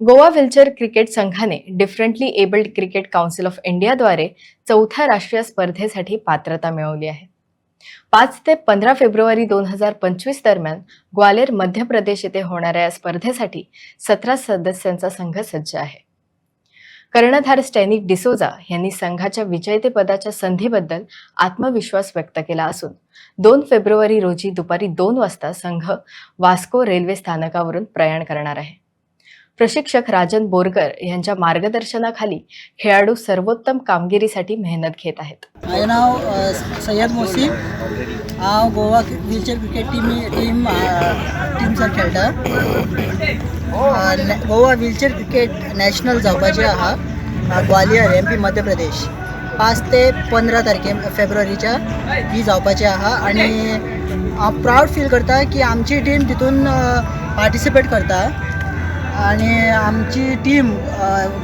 Goa wheelchair cricket संघाने Differently Abled Cricket Council of इंडियाद्वारे चौथ्या राष्ट्रीय स्पर्धेसाठी पात्रता मिळवली आहे. पाच ते पंधरा फेब्रुवारी दोन हजार पंचवीस दरम्यान ग्वालेर मध्य प्रदेश येथे होणाऱ्या या स्पर्धेसाठी सतरा सदस्यांचा संघ सज्ज आहे. कर्णधार स्टॅनिक डिसोजा यांनी संघाच्या विजेतेपदाच्या संधीबद्दल आत्मविश्वास व्यक्त केला असून दोन फेब्रुवारी रोजी दुपारी दोन वाजता संघ वास्को रेल्वे स्थानकावरून प्रयाण करणार आहे. प्रशिक्षक राजन बोरकर यांच्या मार्गदर्शनाखाली खेळाडू सर्वोत्तम कामगिरीसाठी मेहनत घेत आहेत. माझे नाव सय्यद मोसीम. हांव गोवा व्हीलचेअर क्रिकेट टीमी टीम टीमसार खेळटा गोवा व्हीलचेअर क्रिकेट नॅशनल जावपाचें आहा ग्वालियर एम पी मध्य प्रदेश. पांच ते पंदरा तारखे फेब्रुवारीच्या ही जावपाची आहा आनी हांव प्रावड फील करता की आमची टीम तितून पार्टिसिपेट करता. आणि आमची team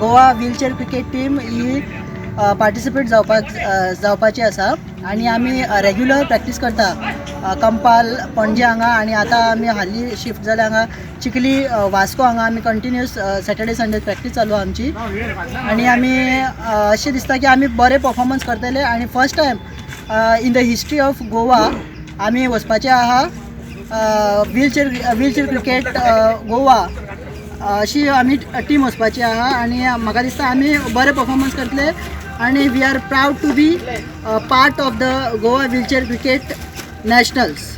Goa wheelchair cricket team ही पार्टिसिपेट जावपाची आसा. आनी आमी रेग्युलर प्रॅक्टीस करता. कंपाल पणजे हांगा आनी आतां आमी हाली शिफ्ट जाल्या हांगा. चिखली वास्को हांगा आमी कंटिन्यूअस सॅटर्डे संडे प्रॅक्टीस चालू आमची. आनी आमी अशें दिसता की आमी बरे परफॉर्मन्स करतले आनी first time in the history of Goa आमी वचपाचे आहा. Wheelchair wheelchair cricket Goa. अशी आमी टीम वचपाची आहा आनी म्हाका दिसता आमी बरे परफॉर्मन्स करतले आनी we are proud to be part of the Goa wheelchair cricket nationals